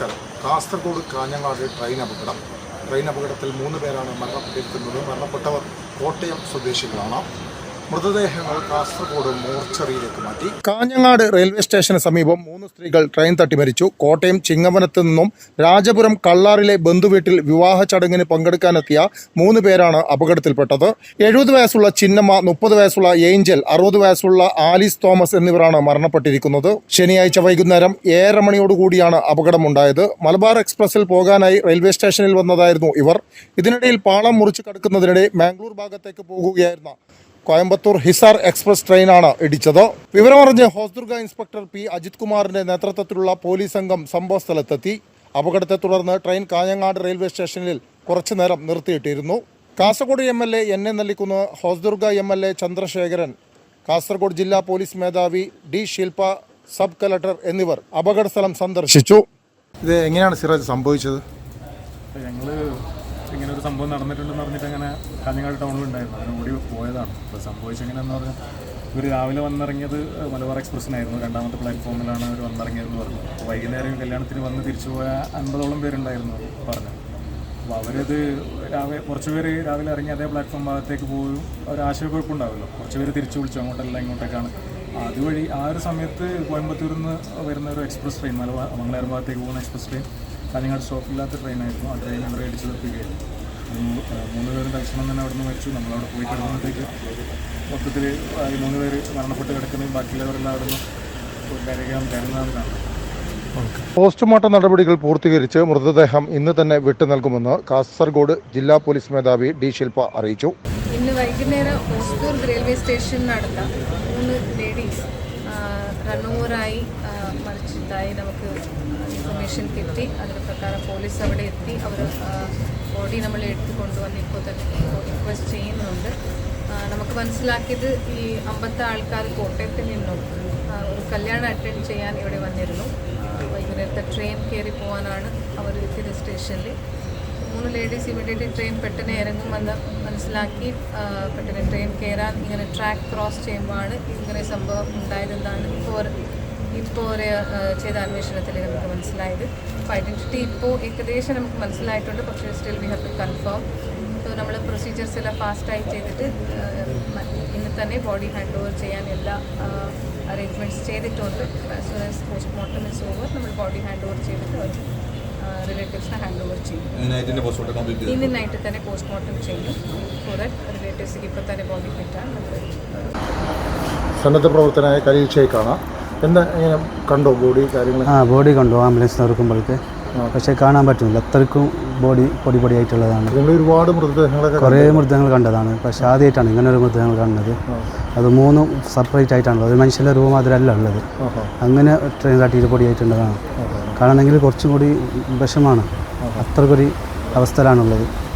നമസ്കാരം. കാസർഗോഡ് കാഞ്ഞങ്ങാട് ട്രെയിൻ അപകടം. ട്രെയിൻ അപകടത്തിൽ മൂന്ന് പേരാണ് മരണപ്പെട്ടിരിക്കുന്നത്. മരണപ്പെട്ടവർ കോട്ടയം സ്വദേശികളാണ്. മൃതദേഹങ്ങൾ കാസർഗോഡ് മോർച്ചറിയിലേക്ക് മാറ്റി. കാഞ്ഞങ്ങാട് റെയിൽവേ സ്റ്റേഷന് സമീപം മൂന്ന് സ്ത്രീകൾ ട്രെയിൻ തട്ടി മരിച്ചു. കോട്ടയം ചിങ്ങവനത്ത് നിന്നും രാജപുരം കള്ളാറിലെ ബന്ധുവീട്ടിൽ വിവാഹ ചടങ്ങിന് പങ്കെടുക്കാനെത്തിയ മൂന്ന് പേരാണ് അപകടത്തിൽപ്പെട്ടത്. എഴുപത് വയസ്സുള്ള ചിന്നമ്മ മുപ്പത് വയസ്സുള്ള ഏഞ്ചൽ അറുപത് വയസ്സുള്ള ആലിസ് തോമസ് എന്നിവരാണ് മരണപ്പെട്ടിരിക്കുന്നത്. ശനിയാഴ്ച വൈകുന്നേരം ഏഴര മണിയോടുകൂടിയാണ് അപകടമുണ്ടായത്. മലബാർ എക്സ്പ്രസിൽ പോകാനായി റെയിൽവേ സ്റ്റേഷനിൽ വന്നതായിരുന്നു ഇവർ. ഇതിനിടയിൽ പാളം മുറിച്ച് കടക്കുന്നതിനിടെ മാംഗ്ലൂർ ഭാഗത്തേക്ക് പോകുകയായിരുന്ന കോയമ്പത്തൂർ ഹിസാർ എക്സ്പ്രസ് ട്രെയിനാണ് ഇടിച്ചത്. വിവരമറിഞ്ഞ് ഹോസ്ദുർഗ ഇൻസ്പെക്ടർ പി അജിത് കുമാറിന്റെ നേതൃത്വത്തിലുള്ള പോലീസ് സംഘം സംഭവസ്ഥലത്തെത്തി അപകടത്തെ തുടർന്ന് ട്രെയിൻ കാഞ്ഞങ്ങാട് റെയിൽവേ സ്റ്റേഷനിൽ കുറച്ചു നേരം നിർത്തിയിട്ടിരുന്നു. Kasaragod M L A N A Nellikunnu Hosdurg M L A Chandrasekharan Kasaragod ജില്ലാ പോലീസ് മേധാവി ഡി ശില്പ സബ് കലക്ടർ എന്നിവർ അപകട സ്ഥലം സന്ദർശിച്ചു. ഇത് എങ്ങനെയാണ് സിറാജ് സംഭവിച്ചത്? ഞങ്ങൾ ഇങ്ങനെ ഒരു സംഭവം നടന്നിട്ടുണ്ടെന്ന് പറഞ്ഞിട്ട് അങ്ങനെ കാഞ്ഞങ്ങാട് ടൗണിലുണ്ടായിരുന്നു അങ്ങനെ ഓടി പോയതാണ്. അപ്പോൾ സംഭവിച്ചെങ്ങനെയെന്ന് പറഞ്ഞാൽ ഇവർ രാവിലെ വന്നിറങ്ങിയത് മലബാർ എക്സ്പ്രസ്സിനായിരുന്നു. രണ്ടാമത്തെ പ്ലാറ്റ്ഫോമിലാണ് അവർ വന്നിറങ്ങിയതെന്ന് പറഞ്ഞു. വൈകുന്നേരം കല്യാണത്തിന് വന്ന് തിരിച്ചു പോയ അൻപതോളം പേരുണ്ടായിരുന്നു പറഞ്ഞു. അപ്പോൾ അവരത് രാവിലെ കുറച്ച് പേര് രാവിലെ ഇറങ്ങി അതേ പ്ലാറ്റ്ഫോം ഭാഗത്തേക്ക് പോകും ഒരു ആശയക്കുഴപ്പമുണ്ടാവുമല്ലോ കുറച്ച് പേര് തിരിച്ചു വിളിച്ചു. അങ്ങോട്ടല്ല ഇങ്ങോട്ടേക്കാണ്. അതുവഴി ആ ഒരു സമയത്ത് കോയമ്പത്തൂരിൽ നിന്ന് വരുന്ന ഒരു എക്സ്പ്രസ് ട്രെയിൻ മലബാർ മംഗളാരം ഭാഗത്തേക്ക് പോകുന്ന എക്സ്പ്രസ് ട്രെയിൻ കാഞ്ഞങ്ങാട് സ്റ്റോപ്പില്ലാത്ത ട്രെയിനായിരുന്നു. ആ ട്രെയിൻ അവിടെ അടിച്ചു നിർത്തുകയായിരുന്നു മൂന്ന് പേരും തൽക്ഷണം തന്നെ അവിടെ നിന്ന് മരിച്ചു. നമ്മളവിടെ പോയി കിടന്നപ്പോഴത്തേക്ക് മൊത്തത്തിൽ ഈ മൂന്ന് പേര് മരണപ്പെട്ട് കിടക്കുന്നതും ബാക്കിയുള്ളവരെല്ലാം അവിടെ നിന്ന് കരകാം കരുന്നാണ് കാണുന്നത് പോസ്റ്റ്മോർട്ടം നടപടികൾ പൂർത്തീകരിച്ച് മൃതദേഹം ഇന്ന് തന്നെ വിട്ടു നൽകുമെന്ന് കാസർഗോഡ് ജില്ലാ പോലീസ് മേധാവി ഡി ശില്പ അറിയിച്ചു. ഇന്ന് വൈകുന്നേരം ഓസ്കൂർ റെയിൽവേ സ്റ്റേഷനടുത്ത മൂന്ന് ലേഡീസ് റണ്ണൂറായി മരിച്ചതായി നമുക്ക് ഇൻഫർമേഷൻ കിട്ടി. അതിന് പ്രകാരം പോലീസ് അവിടെ എത്തി. അവർ ബോഡി നമ്മൾ എടുത്തു കൊണ്ടുവന്ന് ഇപ്പോൾ തന്നെ റിക്വസ്റ്റ് ചെയ്യുന്നുണ്ട്. നമുക്ക് മനസ്സിലാക്കിയത് ഈ അമ്പത്തെ ആൾക്കാർ കോട്ടയത്തിൽ നിന്നും ഒരു കല്യാണം അറ്റൻഡ് ചെയ്യാൻ ഇവിടെ വന്നിരുന്നു. വൈകുന്നേരത്തെ ട്രെയിൻ കയറി പോകാനാണ് അവർ എത്തിയത് സ്റ്റേഷനിൽ മൂന്ന് ലേഡീസ് ഇമ്മീഡിയറ്റ്ലി ട്രെയിൻ പെട്ടെന്ന് ഇറങ്ങുമെന്ന് മനസ്സിലാക്കി പെട്ടെന്ന് ട്രെയിൻ കയറാൻ ഇങ്ങനെ ട്രാക്ക് ക്രോസ് ചെയ്യുമ്പോഴാണ് ഇങ്ങനെ സംഭവം ഉണ്ടായതെന്നാണ് ഇപ്പോൾ ഇപ്പോൾ ഒരു ആ, ചെയ്ത അന്വേഷണത്തിൽ നമുക്ക് മനസ്സിലായത്. അപ്പോൾ ഐഡന്റിറ്റി ഇപ്പോൾ ഏകദേശം നമുക്ക് മനസ്സിലായിട്ടുണ്ട്. പക്ഷേ still we have to confirm so നമ്മൾ പ്രൊസീജിയേഴ്സ് എല്ലാം ഫാസ്റ്റായി ചെയ്തിട്ട് ഇന്ന് തന്നെ ബോഡി ഹാൻഡ് ഓവർ ചെയ്യാൻ എല്ലാ അറേഞ്ച്മെന്റ്സ് ചെയ്തിട്ടുണ്ട്. As well as postmortem is over നമ്മൾ ബോഡി ഹാൻഡ് ഓവർ ചെയ്തിട്ട് റിലേറ്റീവ്സിനെ ഹാൻഡ് ഓവർ ചെയ്യും. ഇന്ന് നൈറ്റ് തന്നെ പോസ്റ്റ്മോർട്ടം ചെയ്യും. സോ ദാറ്റ് റിലേറ്റീവ്സിന് ഇപ്പോൾ തന്നെ ബോഡി കിട്ടാൻ നമ്മൾ സന്നദ്ധ പ്രവർത്തനായ കലീൽ ഷെയ്ഖാണ് എന്താ കണ്ടോ ബോഡി കാര്യങ്ങൾ ആ ബോഡി കണ്ടു ആംബുലൻസ് നിറക്കുമ്പോഴേക്ക് പക്ഷേ കാണാൻ പറ്റുന്നില്ല. അത്രക്കും ബോഡി പൊടി പൊടിയായിട്ടുള്ളതാണ്. ഒരുപാട് മൃതദേഹങ്ങളൊക്കെ കുറേ മൃതദേഹങ്ങൾ കണ്ടതാണ്. പക്ഷേ ആദ്യമായിട്ടാണ് ഇങ്ങനെ ഒരു മൃതദേഹങ്ങൾ കാണുന്നത്. അത് മൂന്നും സെപ്പറേറ്റ് ആയിട്ടാണുള്ളത്. ഒരു മനുഷ്യന്റെ രൂപം അതിലല്ല ഉള്ളത് അങ്ങനെ ട്രെയിൻ തട്ടിയിട്ട് പൊടിയായിട്ടുള്ളതാണ് കാണണമെങ്കിൽ കുറച്ചും കൂടി വിഷമാണ്. അത്രക്കൊരു അവസ്ഥയിലാണുള്ളത്.